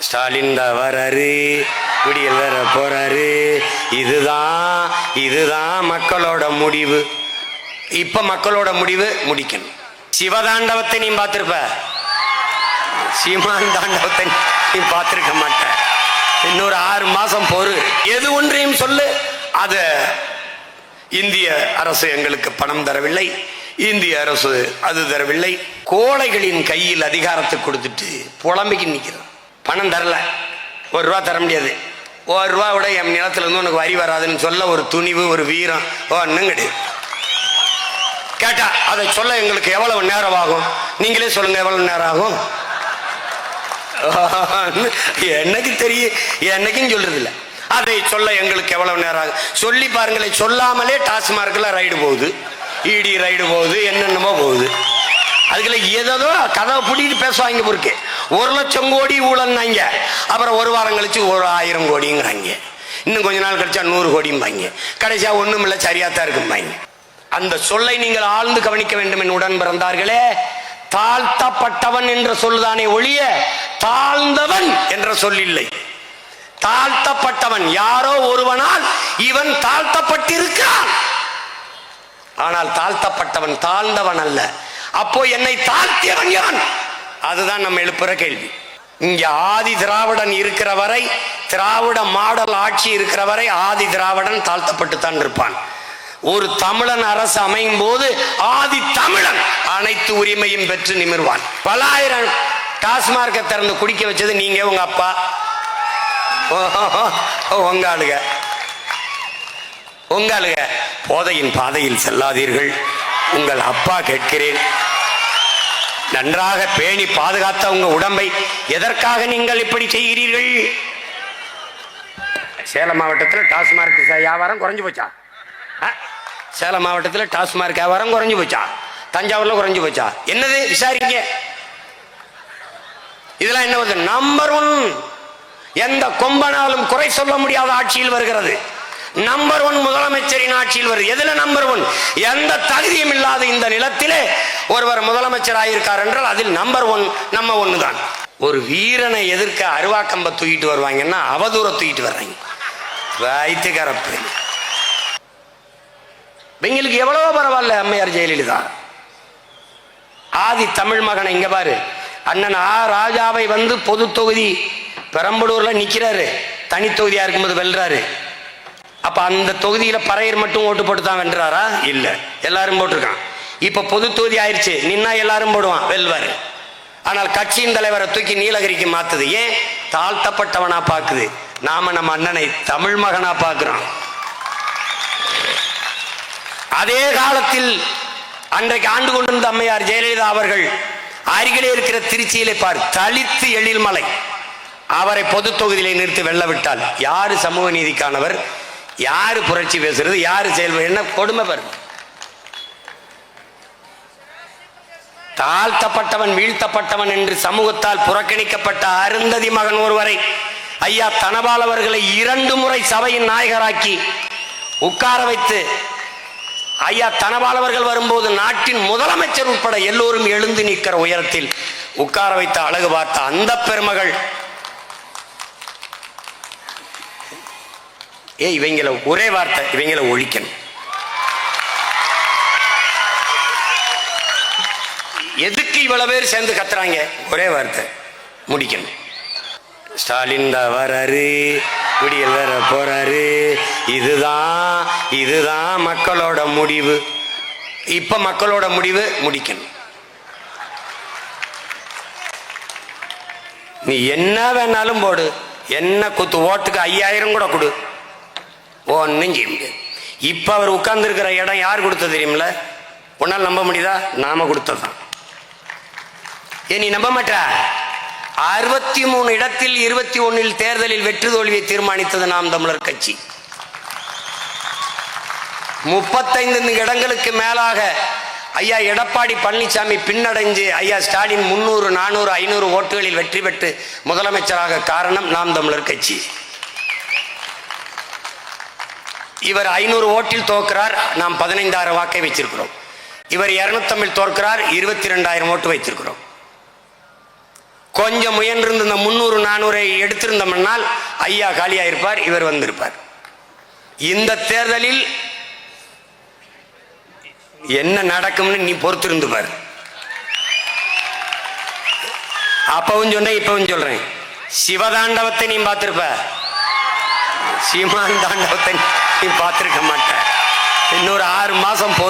ஸ்டாலின் தான் வராரு விடியல் வேற போறாரு. இதுதான் இதுதான் மக்களோட முடிவு. இப்ப மக்களோட முடிவு முடிக்கணும். சிவதாண்டவத்தை நீ பார்த்திருப்ப? சீமான் தாண்டவத்தை நீ பார்த்திருக்க மாட்ட. இன்னொரு ஆறு மாசம் பொறு. எது ஒன்றையும் சொல்லு. அத இந்திய அரசு எங்களுக்கு பணம் தரவில்லை. இந்திய அரசு அது தரவில்லை. கோழைகளின் கையில் அதிகாரத்தை கொடுத்துட்டு புலம்பிக்கு நிற்கிறான் பணம் தரல. ஒரு ரூபா தர முடியாது. ஒரு ரூபா விட என் நிலத்துலேருந்து உனக்கு வரி வராதுன்னு சொல்ல ஒரு துணிவு ஒரு வீரம். ஒன்றும் கிடையாது கேட்டா அதை சொல்ல எங்களுக்கு எவ்வளவு நேரம் ஆகும்? நீங்களே சொல்லுங்க எவ்வளவு நேரம் ஆகும்? என்னைக்கு தெரியும் என்னைக்கும் சொல்றதில்ல. அதை சொல்ல எங்களுக்கு எவ்வளவு நேரம் ஆகும்? சொல்லி பாருங்களேன் சொல்லாமலே டாஸ்மார்க்ல ரைடு போகுது. இடி ரைடு போகுது என்னென்னமோ போகுது. அதுக்குள்ள ஏதோ கதவை பிடிக்கிட்டு பேசுவாங்க பொறுக்கு ஒரு லட்சம் கோடி ஊழல்னாங்க. அப்புறம் ஒரு வாரம் கழிச்சு ஒரு ஆயிரம் கோடிங்கிறாங்க. இன்னும் கொஞ்ச நாள் கழிச்சா நூறு கோடிம்பாங்க. கடைசியா ஒண்ணும் இல்லை சரியாத்தான் இருக்கும்பாங்க. அந்த சொல்லை நீங்கள் ஆழ்ந்து கவனிக்க வேண்டும் என் உடன் பிறந்தார்களே. தாழ்த்தப்பட்டவன் என்ற சொல்லுதானே ஒழிய தாழ்ந்தவன் என்ற சொல் இல்லை தாழ்த்தப்பட்டவன் யாரோ ஒருவனால் இவன் தாழ்த்தப்பட்டிருக்கான் ஆனால் தாழ்த்தப்பட்டவன் தாழ்ந்தவன் அல்ல. அப்போ என்னை தாழ்த்தியவன் யான் அதுதான் நம்ம எழுப்புற கேள்வி. இங்க ஆதி திராவிடன் இருக்கிற வரை திராவிட மாடல் ஆட்சி இருக்கிற வரை ஆதி திராவிடன் தாழ்த்தப்பட்டுத்தான் இருப்பான். ஒரு தமிழன் அரசு அமையும் போது ஆதி தமிழன் அனைத்து உரிமையும் பெற்று நிமிர்வான். பலாயிரம் டாஸ்மார்க்கை திறந்து குடிக்க வச்சது நீங்க உங்க அப்பா? உங்க ஆளுக. உங்க ஆளுக போதையின் பாதையில் செல்லாதீர்கள். உங்கள் அப்பா கேட்கிறேன். நன்றாக பேணி பாதுகாத்த உங்க உடம்பை எதற்காக நீங்கள் இப்படி செய்கிறீர்கள்? சேலம் மாவட்டத்தில் டாஸ்மார்க் வியாபாரம் குறைஞ்சு போச்சா? சேலம் மாவட்டத்தில் டாஸ்மார்க் வியாபாரம் குறைஞ்சு போச்சா? தஞ்சாவூர்ல குறைஞ்சு போச்சா? என்னது விசாரிங்க. இதெல்லாம் என்ன வருது? நம்பர் ஒன் எந்த கொம்பனாலும் குறை சொல்ல முடியாத ஆட்சியில் வருகிறது. நம்பர் ஒன் முதலமைச்சரின் ஆட்சியில் வருது. எதுல நம்பர் ஒன் எந்த தகுதியும் இல்லாத இந்த நிலத்திலே ஒருவர் முதலமைச்சர் ஆயிருக்கார் என்றால் அதில் நம்பர் ஒன் நம்ம ஒன்று தான். ஒரு வீரனை எதிர்க்க அருவாக்கம்ப தூக்கிட்டு வருவாங்கன்னா அவதூற தூக்கிட்டு வர்றாங்க. வைத்துக்கரப்பு எங்களுக்கு எவ்வளவோ பரவாயில்ல அம்மையார் ஜெயலலிதா. ஆதி தமிழ் மகனை இங்க பாரு. அண்ணன் ஆ ராஜாவை வந்து பொது தொகுதி பெரம்பலூர்ல நிக்கிறாரு. தனி தொகுதியா இருக்கும்போது வெல்றாரு. அப்ப அந்த தொகுதியில பறையர் மட்டும் ஓட்டு போட்டு தான் இல்ல. எல்லாரும் போட்டிருக்கான். இப்ப பொது தொகுதி ஆயிடுச்சு நின்னா எல்லாரும் போடுவான் வெல்வாரு. ஆனால் கட்சியின் தலைவரை தூக்கி நீலகிரிக்கு மாத்துது. ஏன்? தாழ்த்தப்பட்டவனா பாக்குது. நாம நம்ம அண்ணனை தமிழ் மகனா பார்க்கிறோம் அதே காலத்தில் அன்றைக்கு ஆண்டு கொண்டிருந்த அம்மையார் ஜெயலலிதா அவர்கள் அருகிலே இருக்கிற திருச்சியிலே பார் தலித்து எழில்மலை. அவரை பொது தொகுதியிலே நிறுத்தி வெல்ல விட்டால் யாரு சமூக நீதிக்கானவர்? யாரு புரட்சி பேசுறது யாரு செயல்படு என்ன கொடுமை பாருங்க தாழ்த்தப்பட்டவன் வீழ்த்தப்பட்டவன் என்று சமூகத்தால் புறக்கணிக்கப்பட்ட அருந்ததி மகன் ஒருவரை ஐயா தனபால் அவர்களை இரண்டு முறை சபையின் நாயகராக்கி உட்கார வைத்து ஐயா தனபால் அவர்கள் வரும்போது நாட்டின் முதலமைச்சர் உட்பட எல்லோரும் எழுந்து நிற்கிற உயரத்தில் உட்கார வைத்த அழகு பார்த்த அந்த பெருமகள் ஏ இவங்கள ஒரே வார்த்தை இவங்களை ஒழிக்கணும். எதுக்கு இவ்வளவு பேர் சேர்ந்து கத்துறாங்க? ஒரே வார்த்தை முடிக்கணும். ஸ்டாலின் தான் வராரு விடியல் வேற போறாரு. இதுதான் இதுதான் மக்களோட முடிவு. இப்ப மக்களோட முடிவு முடிக்கணும். நீ என்ன வேணாலும் போடு. என்ன குத்து ஓட்டுக்கு ஐயாயிரம் கூட கொடு. ஒன்றும் செய்ய முடியாது இப்போ அவர் உட்கார்ந்துருக்கிற இடம் யார் கொடுத்தது தெரியுமில உன்னால் நம்ப முடியுதா? நாம கொடுத்ததுதான். ஏ நீ நம்ப மாட்டா? அறுபத்தி மூணு இடத்தில் இருபத்தி ஒன்னில் தேர்தலில் வெற்றி தோல்வியை தீர்மானித்தது நாம் தமிழர் கட்சி. முப்பத்தைந்து இடங்களுக்கு மேலாக ஐயா எடப்பாடி பழனிசாமி பின்னடைஞ்சு ஐயா ஸ்டாலின் முன்னூறு நானூறு ஐநூறு ஓட்டுகளில் வெற்றி பெற்று முதலமைச்சராக காரணம் நாம் தமிழர் கட்சி. இவர் ஐநூறு ஓட்டில் தோற்கிறார். நாம் பதினைந்தாயிரம் வாக்கை வச்சிருக்கிறோம் இவர் இருநூத்தமிழ் தோற்கிறார். இருபத்தி ரெண்டாயிரம் ஓட்டு வைத்திருக்கிறோம். கொஞ்சம் முயன்றிருந்த இந்த முந்நூறு நானூறை எடுத்திருந்தோம்னால் ஐயா காலியாயிருப்பார் இவர் வந்திருப்பார். இந்த தேர்தலில் என்ன நடக்கும்னு நீ பொறுத்திருந்து பாரு. அப்பவும் சொன்னேன் இப்பவும் சொல்றேன். சிவதாண்டவத்தை நீ பார்த்திருப்ப. சீமான் தாண்டவத்தை நீ பார்த்திருக்க மாட்டேன். இன்னொரு ஆறு மாசம் போ